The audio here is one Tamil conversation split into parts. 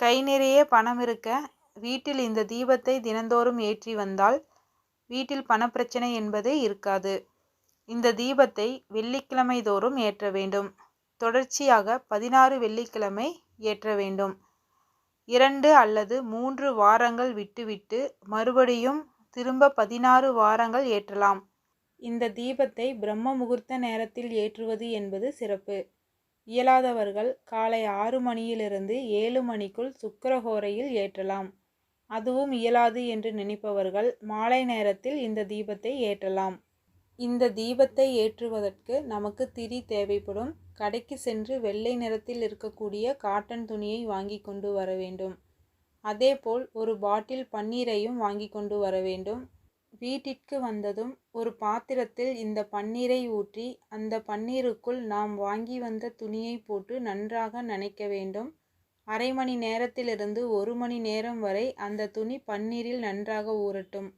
கை நிறைய பணம் இருக்க வீட்டில் இந்த தீபத்தை தினந்தோறும் ஏற்றி வந்தால் வீட்டில் பணப்பிரச்சனை என்பதே இருக்காது. இந்த தீபத்தை வெள்ளிக்கிழமை தோறும் ஏற்ற வேண்டும். தொடர்ச்சியாக பதினாறு வெள்ளிக்கிழமை ஏற்ற வேண்டும். இரண்டு அல்லது மூன்று வாரங்கள் விட்டுவிட்டு மறுபடியும் திரும்ப பதினாறு வாரங்கள் ஏற்றலாம். இந்த தீபத்தை பிரம்ம முகூர்த்த நேரத்தில் ஏற்றுவது என்பது சிறப்பு. இயலாதவர்கள் காலை ஆறு மணியிலிருந்து ஏழு மணிக்குள் சுக்கரஹோரையில் ஏற்றலாம். அதுவும் இயலாது என்று நினைப்பவர்கள் மாலை நேரத்தில் இந்த தீபத்தை ஏற்றலாம். இந்த தீபத்தை ஏற்றுவதற்கு நமக்கு திரி தேவைப்படும். கடைக்கு சென்று வெள்ளை நிறத்தில் இருக்கக்கூடிய காட்டன் துணியை வாங்கி கொண்டு வர வேண்டும். அதேபோல் ஒரு பாட்டில் பன்னீரையும் வாங்கி கொண்டு வர வேண்டும். வீட்டிற்கு வந்ததும் ஒரு பாத்திரத்தில் இந்த பன்னீரை ஊற்றி அந்த பன்னீருக்குள் நாம் வாங்கி வந்த துணியை போட்டு நன்றாக நனைக்க வேண்டும். அரை மணி நேரத்திலிருந்து ஒரு மணி நேரம் வரை அந்த துணி பன்னீரில் நன்றாக ஊறட்டும்.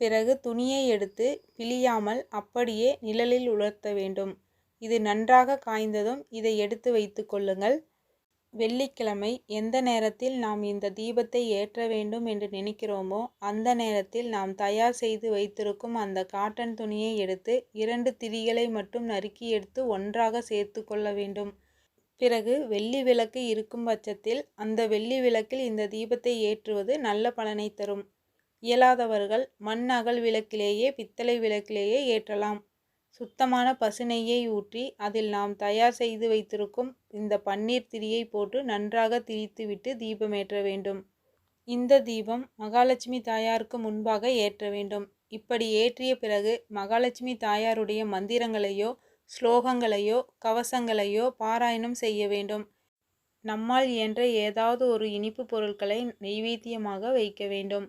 பிறகு துணியை எடுத்து பிழியாமல் அப்படியே நிழலில் உலர்த்த வேண்டும். இது நன்றாக காய்ந்ததும் இதை எடுத்து வைத்து கொள்ளுங்கள். வெள்ளிக்கிழமை எந்த நேரத்தில் நாம் இந்த தீபத்தை ஏற்ற வேண்டும் என்று நினைக்கிறோமோ அந்த நேரத்தில் நாம் தயார் செய்து வைத்திருக்கும் அந்த காட்டன் துணியை எடுத்து இரண்டு திரிகளை மட்டும் நறுக்கி எடுத்து ஒன்றாக சேர்த்து கொள்ள வேண்டும். பிறகு வெள்ளி விளக்கு இருக்கும் பட்சத்தில் அந்த வெள்ளி விளக்கில் இந்த தீபத்தை ஏற்றுவது நல்ல பலனை தரும். இயலாதவர்கள் மண் அகல் விளக்கிலேயே பித்தளை விளக்கிலேயே ஏற்றலாம். சுத்தமான பசுநெய்யை ஊற்றி அதில் நாம் தயார் செய்து வைத்திருக்கும் இந்த பன்னீர் திரியை போட்டு நன்றாக திரித்துவிட்டு தீபம் ஏற்ற வேண்டும். இந்த தீபம் மகாலட்சுமி தாயாருக்கு முன்பாக ஏற்ற வேண்டும். இப்படி ஏற்றிய பிறகு மகாலட்சுமி தாயாருடைய மந்திரங்களையோ ஸ்லோகங்களையோ கவசங்களையோ பாராயணம் செய்ய வேண்டும். நம்மால் இயன்ற ஏதாவது ஒரு இனிப்பு பொருட்களை நெய்வேத்தியமாக வைக்க வேண்டும்.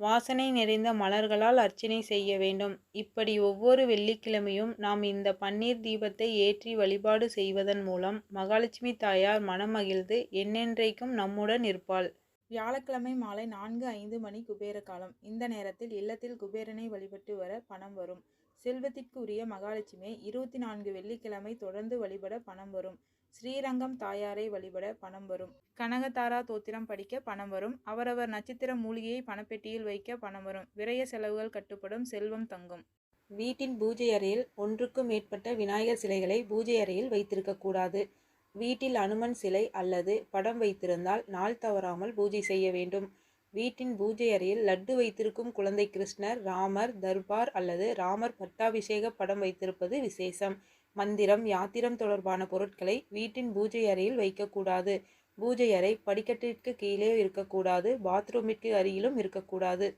வாசனை நிறைந்த மலர்களால் அர்ச்சனை செய்ய வேண்டும். இப்படி ஒவ்வொரு வெள்ளிக்கிழமையும் நாம் இந்த பன்னீர் தீபத்தை ஏற்றி வழிபாடு செய்வதன் மூலம் மகாலட்சுமி தாயார் மனமகிழ்ந்து என்னென்றைக்கும் நம்முடன் இருப்பாள். வியாழக்கிழமை மாலை நான்கு ஐந்து மணி குபேர காலம். இந்த நேரத்தில் இல்லத்தில் குபேரனை வழிபட்டு வர பணம் வரும். செல்வத்திற்கு உரிய மகாலட்சுமியை இருபத்தி நான்கு வெள்ளிக்கிழமை தொடர்ந்து வழிபட பணம் வரும். ஸ்ரீரங்கம் தாயாரை வழிபட பணம் வரும். கனகதாரா தோத்திரம் படிக்க பணம் வரும். அவரவர் நட்சத்திர மூலிகையை பணப்பெட்டியில் வைக்க பணம் வரும். விரய செலவுகள் கட்டுப்படும் செல்வம் தங்கும். வீட்டின் பூஜை அறையில் ஒன்றுக்கும் மேற்பட்ட விநாயகர் சிலைகளை பூஜை அறையில் வைத்திருக்கக்கூடாது வீட்டில் அனுமன் சிலை அல்லது படம் வைத்திருந்தால் நாள் தவறாமல் பூஜை செய்ய வேண்டும். வீட்டின் பூஜை அறையில் லட்டு வைத்திருக்கும் குழந்தை கிருஷ்ணர் ராமர் தர்பார் அல்லது ராமர் பட்டாபிஷேக படம் வைத்திருப்பது விசேஷம். மந்திரம் யாத்திரம் தொடர்பான பொருட்களை வீட்டின் பூஜை அறையில் வைக்கக்கூடாது. பூஜை அறை படிக்கட்டிற்கு கீழே இருக்கக்கூடாது. பாத்ரூமிற்கு அருகிலும் இருக்கக்கூடாது.